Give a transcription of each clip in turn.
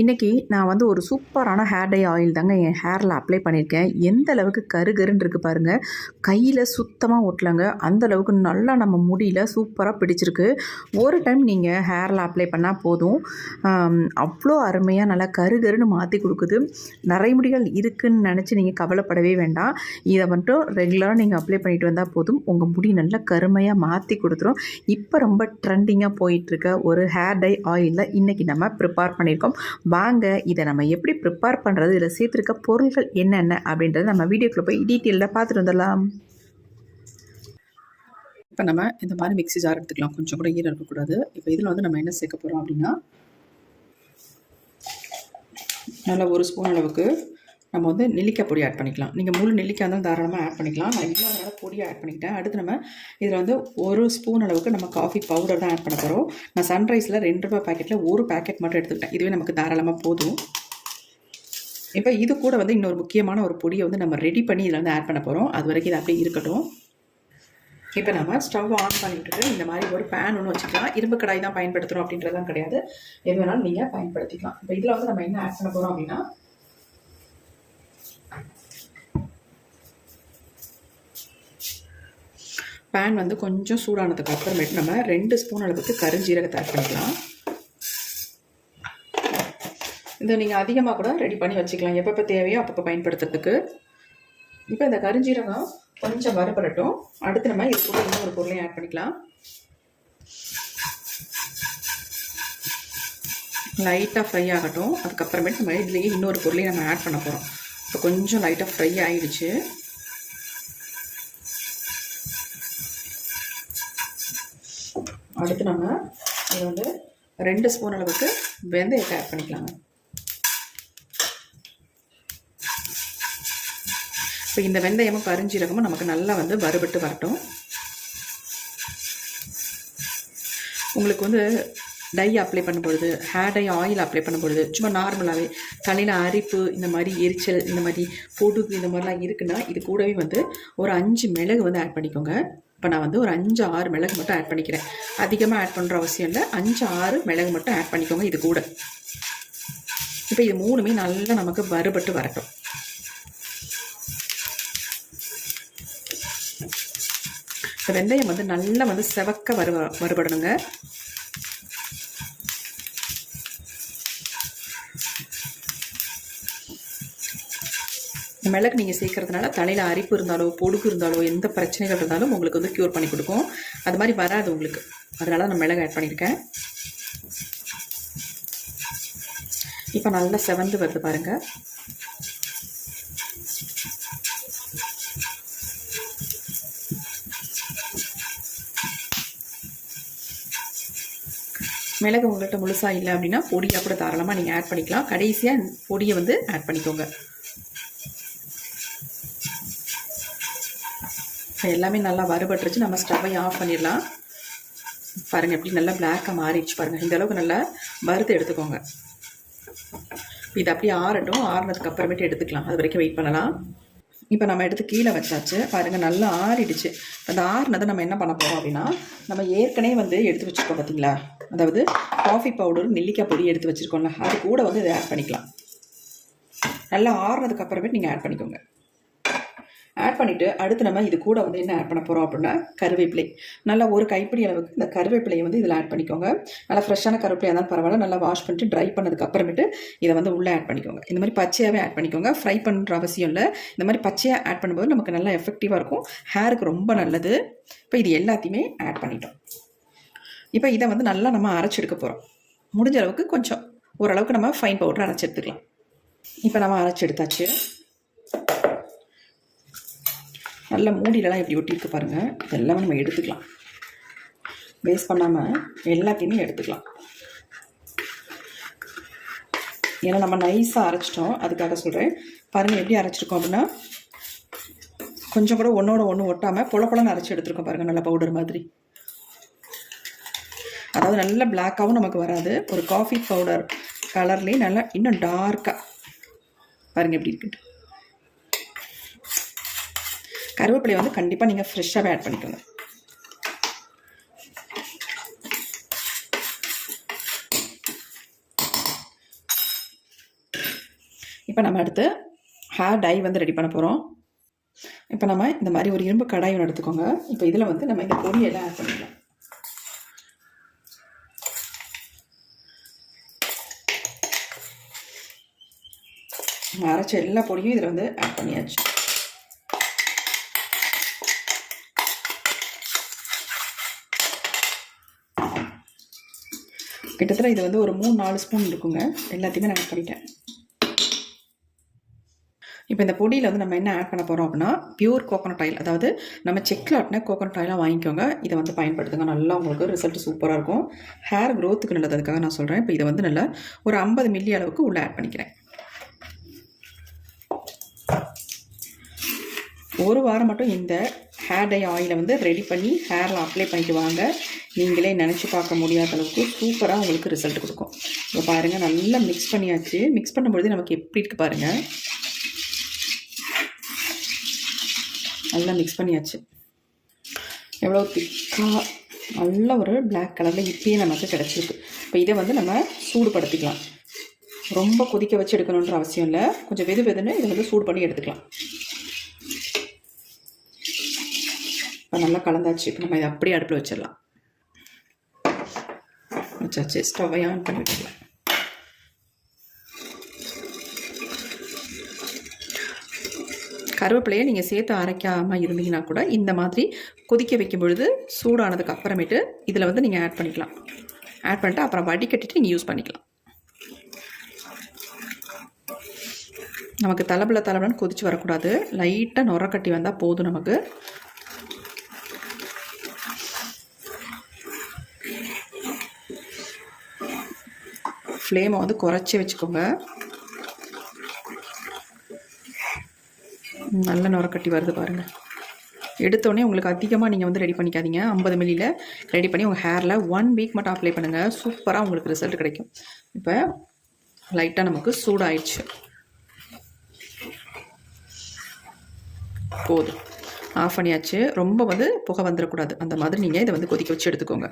இன்றைக்கி நான் வந்து ஒரு சூப்பரான ஹேர் டை ஆயில் தாங்க என் ஹேரில் அப்ளை பண்ணியிருக்கேன். எந்த அளவுக்கு கருகருன்னு இருக்குது பாருங்கள் கையில் சுத்தமாக ஒட்டலைங்க. அந்தளவுக்கு நல்லா நம்ம முடியல சூப்பராக பிடிச்சிருக்கு. ஒரு டைம் நீங்கள் ஹேரில் அப்ளை பண்ணால் போதும். அவ்வளோ அருமையாக நல்லா கருகருன்னு மாற்றி கொடுக்குது. நிறைய முடிகள் இருக்குதுன்னு நினச்சி நீங்கள் கவலைப்படவே வேண்டாம். இதை மட்டும் ரெகுலராக நீங்கள் அப்ளை பண்ணிட்டு வந்தால் போதும். உங்கள் முடி நல்லா கருமையாக மாற்றி கொடுத்துரும். இப்போ ரொம்ப ட்ரெண்டிங்காக போயிட்டுருக்க ஒரு ஹேர் டை ஆயிலில் இன்றைக்கி நம்ம ப்ரிப்பேர் பண்ணியிருக்கோம். வாங்க இதை நம்ம எப்படி ப்ரிப்பேர் பண்ணுறது இதில் சேர்த்துருக்க பொருள்கள் என்னென்ன அப்படின்றத நம்ம வீடியோக்குள்ளே போய் டீட்டெயிலில் பார்த்துட்டு வந்துடலாம். இப்போ நம்ம இந்த மாதிரி மிக்ஸி ஜார் எடுத்துக்கலாம். கொஞ்சம் கூட ஈரம் இருக்கக்கூடாது. இப்போ இதில் வந்து நம்ம என்ன சேர்க்க போகிறோம் அப்படின்னா நல்லா ஒரு ஸ்பூன் அளவுக்கு நம்ம வந்து நெல்லிக்காய் பொடி ஆட் பண்ணிக்கலாம். நீங்கள் முழு நெல்லிக்காய் இருந்தாலும் தாராளமாக ஆட் பண்ணிக்கலாம். நான் இல்லாதனால பொடியை ஆட் பண்ணிக்கிட்டேன். அடுத்து நம்ம இதில் வந்து ஒரு ஸ்பூன் அளவுக்கு நம்ம காஃபி பவுடர் தான் ஆட் பண்ண போகிறோம் நான் சன்ரைஸில் ரெண்டு ரூபாய் பாக்கெட்டில் ஒரு பேக்கெட் மட்டும் எடுத்துக்கிட்டேன். இதுவே நமக்கு தாராளமாக போதும். இப்போ இது கூட வந்து இன்னொரு முக்கியமான ஒரு பொடியை வந்து நம்ம ரெடி பண்ணி இதில் வந்து ஆட் பண்ண போகிறோம் அது வரைக்கும் இது அப்படியே இருக்கட்டும். இப்போ நம்ம ஸ்டவ் ஆன் பண்ணி இந்த மாதிரி ஒரு பேன் ஒன்று வச்சுக்கலாம். இரும்பு கடாய் தான் பயன்படுத்துகிறோம் அப்படின்றதுலாம் கிடையாது. எது வேணாலும் நீங்கள் பயன்படுத்திக்கலாம். இப்போ இதில் வந்து நம்ம என்ன ஆட் பண்ண போகிறோம் அப்படின்னா பேன் வந்து கொஞ்சம் சூடானதுக்கு அப்புறமேட்டு நம்ம ரெண்டு ஸ்பூன் அளவுக்கு கருஞ்சீரகத்தை ஆட் பண்ணிக்கலாம். இதை நீங்கள் அதிகமாக கூட ரெடி பண்ணி வச்சுக்கலாம். எப்பப்போ தேவையோ அப்பப்போ பயன்படுத்துறதுக்கு. இப்போ இந்த கருஞ்சீரகம் கொஞ்சம் வறுபடட்டும். அடுத்து நம்ம இது கூட இன்னொரு பொருளையும் ஆட் பண்ணிக்கலாம். லைட்டாக ஃப்ரை ஆகட்டும். அதுக்கப்புறமேட்டு நம்ம இதுலேயே இன்னொரு பொருளையும் நம்ம ஆட் பண்ண போகிறோம் இப்போ கொஞ்சம் லைட்டாக ஃப்ரை ஆகிடுச்சு அடுத்து நம்ம இதில் வந்து ரெண்டு ஸ்பூன் அளவுக்கு வெந்தயத்தை ஆட் பண்ணிக்கலாங்க. இப்போ இந்த வெந்தயமும் கருஞ்சீரகமும் நமக்கு நல்லா வந்து வறுபட்டு வரட்டும். உங்களுக்கு வந்து டை அப்ளை பண்ணும்பொழுது ஹேர் டை ஆயில் அப்ளை பண்ணும்பொழுது சும்மா நார்மலாகவே தலையில் அரிப்பு இந்த மாதிரி எரிச்சல் இந்த மாதிரி பொடுகு இந்த மாதிரிலாம் இருக்குன்னா இது கூடவே வந்து ஒரு அஞ்சு மிளகு வந்து ஆட் பண்ணிக்கோங்க. இப்போ நான் வந்து ஒரு அஞ்சு ஆறு மிளகு மட்டும் ஆட் பண்ணிக்கிறேன். அதிகமாக ஆட் பண்ணுற அவசியம் இல்லை. அஞ்சு ஆறு மிளகு மட்டும் ஆட் பண்ணிக்கோங்க இது கூட. இப்போ இது மூணுமே நல்லா நமக்கு வறுபட்டு வரட்டும். இந்த வெந்தயம் வந்து நல்லா வந்து செவக்க வறு வறுபடணுங்க. மிளகு நீங்கள் சேர்க்கறதுனால தலையில் அரிப்பு இருந்தாலோ பொடுகு இருந்தாலோ எந்த பிரச்சனைகள் இருந்தாலும் உங்களுக்கு வந்து க்யூர் பண்ணி கொடுக்கும். அது மாதிரி வராது உங்களுக்கு. அதனால நான் மிளகு ஆட் பண்ணியிருக்கேன். இப்போ நல்லா செவந்து வருது பாருங்கள் மிளகு உங்கள்கிட்ட முழுசாக இல்லை அப்படின்னா பொடியாக கூட தாராளமாக நீங்கள் ஆட் பண்ணிக்கலாம். கடைசியாக பொடியை வந்து ஆட் பண்ணிக்கோங்க. எல்லாமே நல்லா வறுபட்டுருச்சு. நம்ம ஸ்டவ்வை ஆஃப் பண்ணிடலாம். பாருங்கள் எப்படி நல்லா பிளாக்காக மாறிடுச்சு பாருங்கள் இந்த அளவுக்கு நல்லா வறுத்து எடுத்துக்கோங்க. இது அப்படியே ஆறட்டும். ஆறுனதுக்கு அப்புறமேட்டு எடுத்துக்கலாம். அது வரைக்கும் வெயிட் பண்ணலாம். இப்போ நம்ம எடுத்து கீழே வச்சாச்சு. பாருங்கள் நல்லா ஆறிடுச்சு. அந்த ஆறுனதை நம்ம என்ன பண்ண போகிறோம் அப்படின்னா நம்ம ஏற்கனவே வந்து எடுத்து வச்சுருக்கோம் பார்த்தீங்களா? அதாவது காஃபி பவுடர் நெல்லிக்காய் பொடி எடுத்து வச்சுருக்கோம்ல. அது கூட வந்து இதை ஆட் பண்ணிக்கலாம். நல்லா ஆறுனதுக்கு அப்புறமேட்டு நீங்கள் ஆட் பண்ணிக்கோங்க. ஆட் பண்ணிவிட்டு அடுத்து நம்ம இது கூட வந்து என்ன ஆட் பண்ண போகிறோம் அப்படின்னா கருவேப்பிலை. நல்லா ஒரு கைப்பிடி அளவுக்கு இந்த கருவேப்பிலையை வந்து இதில் ஆட் பண்ணிக்கோங்க. நல்லா ஃப்ரெஷ்ஷான கருவேப்பிலையாக இருந்தாலும் பரவாயில்ல நல்லா வாஷ் பண்ணிட்டு ட்ரை பண்ணதுக்கு அப்புறமேட்டு இதை வந்து உள்ளே ஆட் பண்ணிக்கோங்க. இந்த மாதிரி பச்சையாகவே ஆட் பண்ணிக்கோங்க. ஃப்ரை பண்ணுற அவசியம் இல்லை. இந்த மாதிரி பச்சையாக ஆட் பண்ணும்போது நமக்கு நல்லா எஃபெக்டிவாக இருக்கும். ஹேருக்கு ரொம்ப நல்லது. இப்போ இது எல்லாத்தையுமே ஆட் பண்ணிட்டோம். இப்போ இதை வந்து நல்லா நம்ம அரைச்செடுக்க போகிறோம் முடிஞ்ச அளவுக்கு கொஞ்சம். ஓரளவுக்கு நம்ம ஃபைன் பவுடர் அரைச்சி எடுத்துக்கலாம். இப்போ நம்ம அரைச்சி எடுத்தாச்சு. நல்ல மூடிலலாம் எப்படி ஒட்டியிருக்கு பாருங்கள் இதெல்லாமே நம்ம எடுத்துக்கலாம். வேஸ்ட் பண்ணாமல் எல்லாத்தையுமே எடுத்துக்கலாம். ஏன்னா நம்ம நைஸாக அரைச்சிட்டோம். அதுக்காக சொல்கிறேன் பாருங்கள் எப்படி அரைச்சிருக்கோம் அப்படின்னா கொஞ்சம் கூட ஒன்றோட ஒன்று ஒட்டாமல் பொல பொலன்னு அரைச்சி எடுத்துருக்கோம் பாருங்கள் நல்ல பவுடர் மாதிரி. அதாவது நல்ல பிளாக்காகவும் நமக்கு வராது. ஒரு காஃபி பவுடர் கலர்லேயே நல்லா இன்னும் டார்க்காக பாருங்கள் எப்படி இருக்குது கருவேப்பிலையை வந்து கண்டிப்பாக நீங்கள் ஃப்ரெஷ்ஷாகவே ஆட் பண்ணிக்கோங்க. இப்போ நம்ம அடுத்து ஹேர் டை வந்து ரெடி பண்ண போகிறோம் இப்போ நம்ம இந்த மாதிரி ஒரு இரும்பு கடாய் ஒன்று எடுத்துக்கோங்க. இப்போ இதில் வந்து நம்ம இந்த பொடியெல்லாம் ஆட் பண்ணிக்கலாம். நம்ம அரைச்ச எல்லா பொடியும் இதில் வந்து ஆட் பண்ணியாச்சு. கிட்டத்தட்ட இது வந்து ஒரு மூணு நாலு ஸ்பூன் இருக்குங்க. எல்லாத்தையுமே நான் ஆட் பண்ணிட்டேன் இப்போ இந்த பொடியில் வந்து நம்ம என்ன ஆட் பண்ண போகிறோம் அப்படின்னா பியூர் கோகோனட் ஆயில் அதாவது நம்ம செக்கில் ஆட்டின கோகோனட் ஆயிலாக வாங்கிக்கோங்க. இதை வந்து பயன்படுத்துங்க. நல்லா உங்களுக்கு ரிசல்ட் சூப்பராக இருக்கும். ஹேர் க்ரோத்துக்கு நல்லது. அதுக்காக நான் சொல்கிறேன் இப்போ இதை வந்து நல்லா ஒரு ஐம்பது மில்லி அளவுக்கு உள்ளே ஆட் பண்ணிக்கிறேன். ஒரு வாரம் மட்டும் இந்த ஹேர் டை ஆயிலை வந்து ரெடி பண்ணி ஹேரில் அப்ளை பண்ணிட்டு வாங்க. நீங்களே நினச்சி பார்க்க முடியாத அளவுக்கு சூப்பராக உங்களுக்கு ரிசல்ட் கொடுக்கும். இப்போ பாருங்கள் நல்லா மிக்ஸ் பண்ணியாச்சு. மிக்ஸ் பண்ணும்பொழுது நமக்கு எப்படி இருக்குது பாருங்கள் நல்லா மிக்ஸ் பண்ணியாச்சு. எவ்வளோ திக்காக நல்ல ஒரு பிளாக் கலரில் இப்பயே நமக்கு கிடச்சிருக்கு. இப்போ இதை வந்து நம்ம சூடுபடுத்திக்கலாம். ரொம்ப கொதிக்க வச்சு எடுக்கணுன்ற அவசியம் இல்லை. கொஞ்சம் வெது வெதுன்னு இதை வந்து சூடு பண்ணி எடுத்துக்கலாம். இப்போ நல்லா கலந்தாச்சு. இப்போ நம்ம இதை அப்படியே அடுப்பில் வச்சிடலாம். வச்சாச்சு ஸ்டவ்வை ஆன் பண்ணி வச்சிடலாம் கருவேப்பிலையை நீங்கள் சேர்த்து அரைக்காமல் இருந்தீங்கன்னா கூட இந்த மாதிரி கொதிக்க வைக்கும் பொழுது சூடானதுக்கு அப்புறமேட்டு இதில் வந்து நீங்கள் ஆட் பண்ணிக்கலாம். ஆட் பண்ணிட்டு அப்புறம் வடிகட்டிட்டு நீங்கள் யூஸ் பண்ணிக்கலாம். நமக்கு தலைப்பில் தலைப்பிலன்னு கொதிச்சு வரக்கூடாது. லைட்டாக நுர கட்டி வந்தால் போதும் நமக்கு. ஃப்ளேமை வந்து குறைச்சி வச்சுக்கோங்க. நல்ல நுரக்கட்டி வருது பாருங்கள் எடுத்தோடனே உங்களுக்கு அதிகமாக நீங்கள் வந்து ரெடி பண்ணிக்காதீங்க. ஐம்பது மில்லியில் ரெடி பண்ணி உங்கள் ஹேரில் ஒன் வீக் மட்டும் அப்ளை பண்ணுங்கள் சூப்பராக உங்களுக்கு ரிசல்ட் கிடைக்கும். இப்போ லைட்டாக நமக்கு சூடாயிடுச்சு. போதும். ஆஃப் பண்ணியாச்சு. ரொம்ப வந்து புகை வந்துடக்கூடாது அந்த மாதிரி நீங்கள் இதை வந்து கொதிக்க வச்சு எடுத்துக்கோங்க.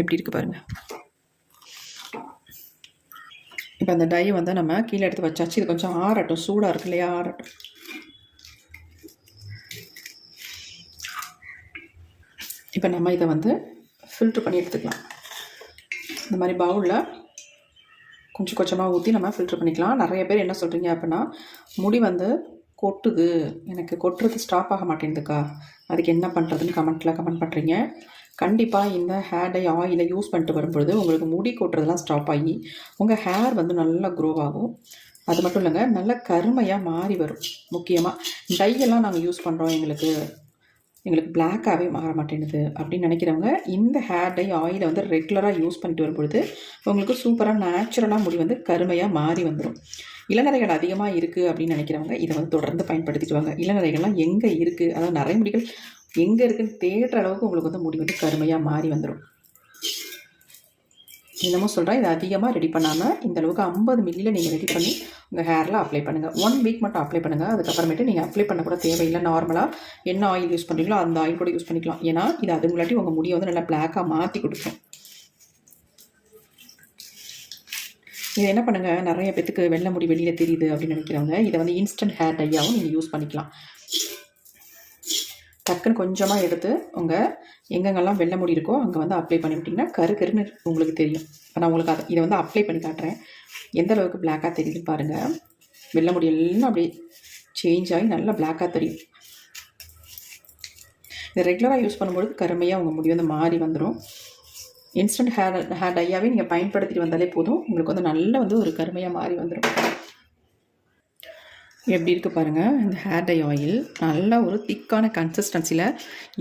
எப்படி இருக்குது பாருங்கள் இப்போ அந்த டை வந்து நம்ம கீழே எடுத்து வச்சாச்சு. இது கொஞ்சம் ஆறட்டும். சூடாக இருக்கு இல்லையா? ஆறட்டும். இப்போ நம்ம இதை வந்து ஃபில்ட்ரு பண்ணி எடுத்துக்கலாம். இந்த மாதிரி பவுலில் கொஞ்சம் கொஞ்சமாக ஊற்றி நம்ம ஃபில்ட்ரு பண்ணிக்கலாம். நிறைய பேர் என்ன சொல்கிறீங்க அப்படின்னா முடி வந்து கொட்டுது. எனக்கு கொட்டுறது ஸ்டாப் ஆக மாட்டேங்குதுக்கா. அதுக்கு என்ன பண்ணுறதுன்னு கமெண்ட்டில் கமெண்ட் பண்ணுறீங்க கண்டிப்பாக இந்த ஹேர் டை ஆயிலை யூஸ் பண்ணிட்டு வரும்பொழுது உங்களுக்கு முடி கொட்டுறதெல்லாம் ஸ்டாப் ஆகி உங்கள் ஹேர் வந்து நல்லா க்ரோ ஆகும். அது மட்டும் இல்லைங்க நல்ல கருமையாக மாறி வரும். முக்கியமாக டையெல்லாம் நாங்கள் யூஸ் பண்ணுறோம் எங்களுக்கு எங்களுக்கு பிளாக்காகவே மாற மாட்டேங்குது அப்படின்னு நினைக்கிறவங்க இந்த ஹேர் டை ஆயிலை வந்து ரெகுலராக யூஸ் பண்ணிட்டு வரும்பொழுது உங்களுக்கு சூப்பராக நேச்சுரலாக முடி வந்து கருமையாக மாறி வந்துடும் இளநரைகள் அதிகமாக இருக்குது அப்படின்னு நினைக்கிறவங்க இதை வந்து தொடர்ந்து பயன்படுத்திட்டு வாங்க இளநரைகள்லாம் எங்கே இருக்குது அதாவது நிறைய முடிகள் எங்கே இருக்குன்னு தேடுற அளவுக்கு உங்களுக்கு வந்து முடி வந்து கருமையாக மாறி வந்துடும் என்னமோ சொல்கிறேன் இதை அதிகமாக ரெடி பண்ணாமல் இந்த அளவுக்கு ஐம்பது மில்லியில் நீங்கள் ரெடி பண்ணி உங்கள் ஹேரில் அப்ளை பண்ணுங்கள் ஒன் வீக் மட்டும் அப்ளை பண்ணுங்கள் அதுக்கப்புறமேட்டு நீங்கள் அப்ளை பண்ண கூட தேவையில்லை. நார்மலாக என்ன ஆயில் யூஸ் பண்ணுறீங்களோ அந்த ஆயில் கூட யூஸ் பண்ணிக்கலாம். ஏன்னா இது அது முன்னாடி உங்கள் முடியை வந்து நல்லா பிளாக்காக மாற்றி கொடுக்கும். இது என்ன பண்ணுங்கள் நிறைய பேத்துக்கு வெள்ளை முடி வெளியில் தெரியுது அப்படின்னு நினைக்கிறவங்க இதை வந்து இன்ஸ்டன்ட் ஹேர் டையாகவும் நீங்கள் யூஸ் பண்ணிக்கலாம். டக்குன்னு கொஞ்சமாக எடுத்து உங்கள் எங்கெங்கெல்லாம் வெள்ளை முடி இருக்கோ அங்கே வந்து அப்ளை பண்ணி விட்டிங்கன்னா கரு கருன்னு உங்களுக்கு தெரியும். இப்போ நான் உங்களுக்கு அதை இதை வந்து அப்ளை பண்ணி காட்டுறேன். எந்த அளவுக்கு பிளாக்காக தெரியுது பாருங்கள் வெள்ளை முடி எல்லாம் அப்படியே சேஞ்ச் ஆகி நல்லா பிளாக்காக தெரியும். இதை ரெகுலராக யூஸ் பண்ணும்போது கருமையாக உங்கள் முடி வந்து மாறி வந்துடும் இன்ஸ்டன்ட் ஹேர் ஹேர் டையாகவே நீங்கள் பயன்படுத்திட்டு வந்தாலே போதும். உங்களுக்கு வந்து நல்ல வந்து ஒரு கருமையாக மாறி வந்துடும் எப்படி இருக்குது பாருங்கள் இந்த ஹேர் டை ஆயில் நல்ல ஒரு திக்கான கன்சிஸ்டன்சியில்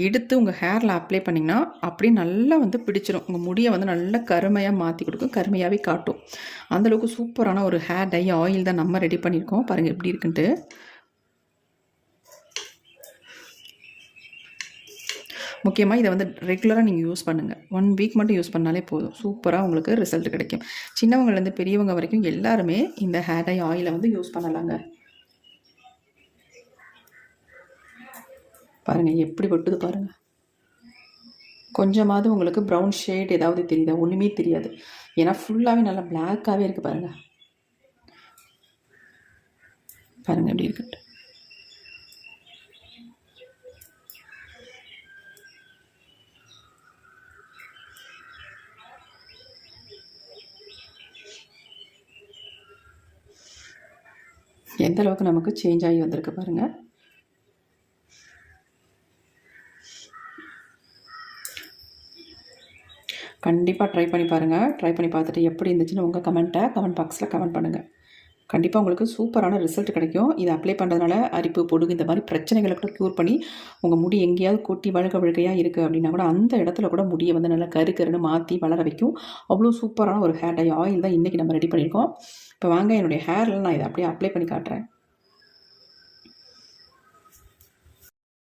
எடுத்து உங்கள் ஹேரில் அப்ளை பண்ணிங்கன்னா அப்படியே நல்லா வந்து பிடிச்சிரும். உங்கள் முடியை வந்து நல்லா கருமையாக மாற்றி கொடுக்கும் கருமையாகவே காட்டும். அந்தளவுக்கு சூப்பரான ஒரு ஹேர் டை ஆயில் தான் நம்ம ரெடி பண்ணியிருக்கோம் பாருங்கள் எப்படி இருக்குன்ட்டு. முக்கியமாக இதை வந்து ரெகுலராக நீங்கள் யூஸ் பண்ணுங்கள் ஒன் வீக் மட்டும் யூஸ் பண்ணாலே போதும். சூப்பராக உங்களுக்கு ரிசல்ட் கிடைக்கும். சின்னவங்கலேருந்து பெரியவங்க வரைக்கும் எல்லாருமே இந்த ஹேர் டை ஆயிலை வந்து யூஸ் பண்ணலாங்க. பாருங்கள் எப்படி கொட்டுது பாருங்கள் கொஞ்சமாவது உங்களுக்கு ப்ரௌன் ஷேட் ஏதாவது தெரியுதா? ஒன்றுமே தெரியாது. ஏன்னா ஃபுல்லாகவே நல்லா பிளாக்காகவே இருக்குது பாருங்கள் பாருங்கள் எப்படி இருக்குன்ட்டு எந்த அளவுக்கு நமக்கு சேஞ்ச் ஆகி வந்திருக்கு பாருங்கள் கண்டிப்பாக ட்ரை பண்ணி பாருங்கள் ட்ரை பண்ணி பார்த்துட்டு எப்படி இருந்துச்சுன்னு உங்கள் கமெண்ட்டை கமெண்ட் பாக்ஸில் கமெண்ட் பண்ணுங்கள் கண்டிப்பாக உங்களுக்கு சூப்பரான ரிசல்ட் கிடைக்கும். இதை அப்ளை பண்ணுறதுனால அரிப்பு பொடுகு இந்த மாதிரி பிரச்சனைகளை கூட க்யூர் பண்ணி உங்கள் முடி எங்கேயாவது கொட்டி வழுக்க வழுக்கையாக இருக்குது அப்படின்னா கூட அந்த இடத்துல கூட முடியை வந்து நல்லா கரு கருன்னு மாற்றி வளர வைக்கும். அவ்வளோ சூப்பரான ஒரு ஹேர் டை ஆயில் தான் இன்றைக்கி நம்ம ரெடி பண்ணியிருக்கோம். இப்போ வாங்க என்னுடைய ஹேரில் நான் இதை அப்படியே அப்ளை பண்ணி காட்டுறேன்.